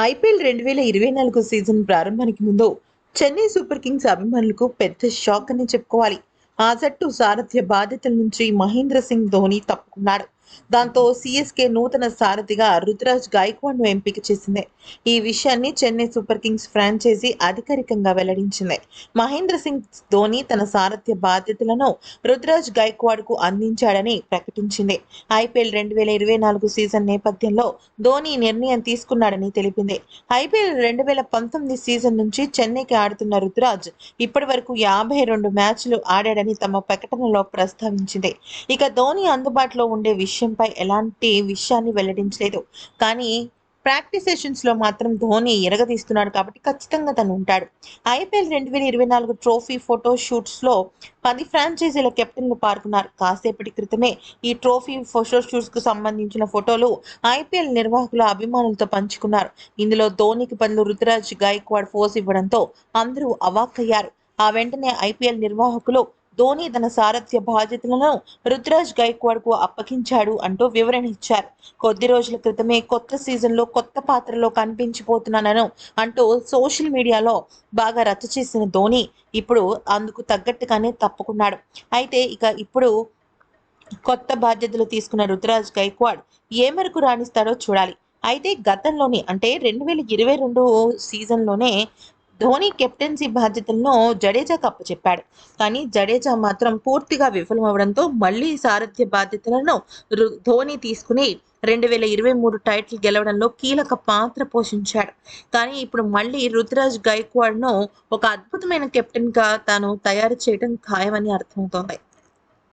IPL రెండు వేల ఇరవై నాలుగు సీజన్ ప్రారంభానికి ముందు చెన్నై సూపర్ కింగ్స్ అభిమానులకు పెద్ద షాక్ అని చెప్పుకోవాలి. ఆ జట్టు సారథ్య బాధ్యతల నుంచి మహేంద్ర సింగ్ ధోని తప్పుకున్నాడు. దాంతో సిఎస్కే నూతన సారథిగా రుతురాజ్ గాయక్వాడ్ను ఎంపిక చేసింది. ఈ విషయాన్ని చెన్నై సూపర్ కింగ్స్ ఫ్రాంచైజీ అధికారికంగా వెల్లడించింది. మహేంద్ర సింగ్ ధోని తన సారథ్య బాధ్యతలను రుతురాజ్ గాయక్వాడ్కు అందించాడని ప్రకటించింది. ఐపీఎల్ రెండు వేల ఇరవై నాలుగు సీజన్ నేపథ్యంలో ధోని నిర్ణయం తీసుకున్నాడని తెలిపింది. ఐపీఎల్ రెండు వేల పంతొమ్మిది సీజన్ నుంచి చెన్నైకి ఆడుతున్న రుతురాజ్ ఇప్పటి వరకు యాభై రెండు మ్యాచ్లు ఆడాడని తమ ప్రకటనలో ప్రస్తావించింది. ఇక ధోని అందుబాటులో ఉండే విషయంపై ఎలాంటి విషయాన్ని వెల్లడించలేదు. కానీ ప్రాక్టీస్ సెషన్స్లో మాత్రం ధోని ఎరగదీస్తున్నాడు కాబట్టి ఖచ్చితంగా తను ఉంటాడు. ఐపీఎల్ రెండు వేల ఇరవై నాలుగు ట్రోఫీ ఫోటో షూట్స్లో పది ఫ్రాంచైజీల కెప్టెన్లు పాల్గొన్నారు. కాసేపటి క్రితమే ఈ ట్రోఫీ ఫోటో షూట్స్కు సంబంధించిన ఫోటోలు ఐపీఎల్ నిర్వాహకుల అభిమానులతో పంచుకున్నారు. ఇందులో ధోనికి బదులు రుతురాజ్ గాయక్వాడ్ ఫోజ్ ఇవ్వడంతో అందరూ అవాక్కయ్యారు. ఆ వెంటనే ఐపీఎల్ నిర్వాహకులు ధోని తన సారథ్య బాధ్యతలను రుతురాజ్ గైక్వాడ్కు అప్పగించాడు అంటూ వివరణ ఇచ్చారు. కొద్ది రోజుల క్రితమే కొత్త సీజన్లో కొత్త పాత్రలో కనిపించిపోతున్నానను అంటూ సోషల్ మీడియాలో బాగా రచ్చ చేసిన ధోని ఇప్పుడు అందుకు తగ్గట్టుగానే తప్పుకున్నాడు. అయితే ఇక ఇప్పుడు కొత్త బాధ్యతలు తీసుకున్న రుతురాజ్ గైక్వాడ్ ఏ మేరకు రాణిస్తాడో చూడాలి. అయితే గతంలోనే అంటే రెండు వేల ఇరవై రెండు సీజన్లోనే ధోని కెప్టెన్సీ బాధ్యతలను జడేజాకు అప్పచెప్పాడు కానీ జడేజా మాత్రం పూర్తిగా విఫలమవడంతో మళ్ళీ సారథ్య బాధ్యతలను ధోని తీసుకుని రెండు వేల ఇరవై మూడు టైటిల్ గెలవడంలో కీలక పాత్ర పోషించాడు. కానీ ఇప్పుడు మళ్ళీ రుతురాజ్ గైక్వాడ్ను ఒక అద్భుతమైన కెప్టెన్గా తాను తయారు చేయడం ఖాయమని అర్థమవుతోంది.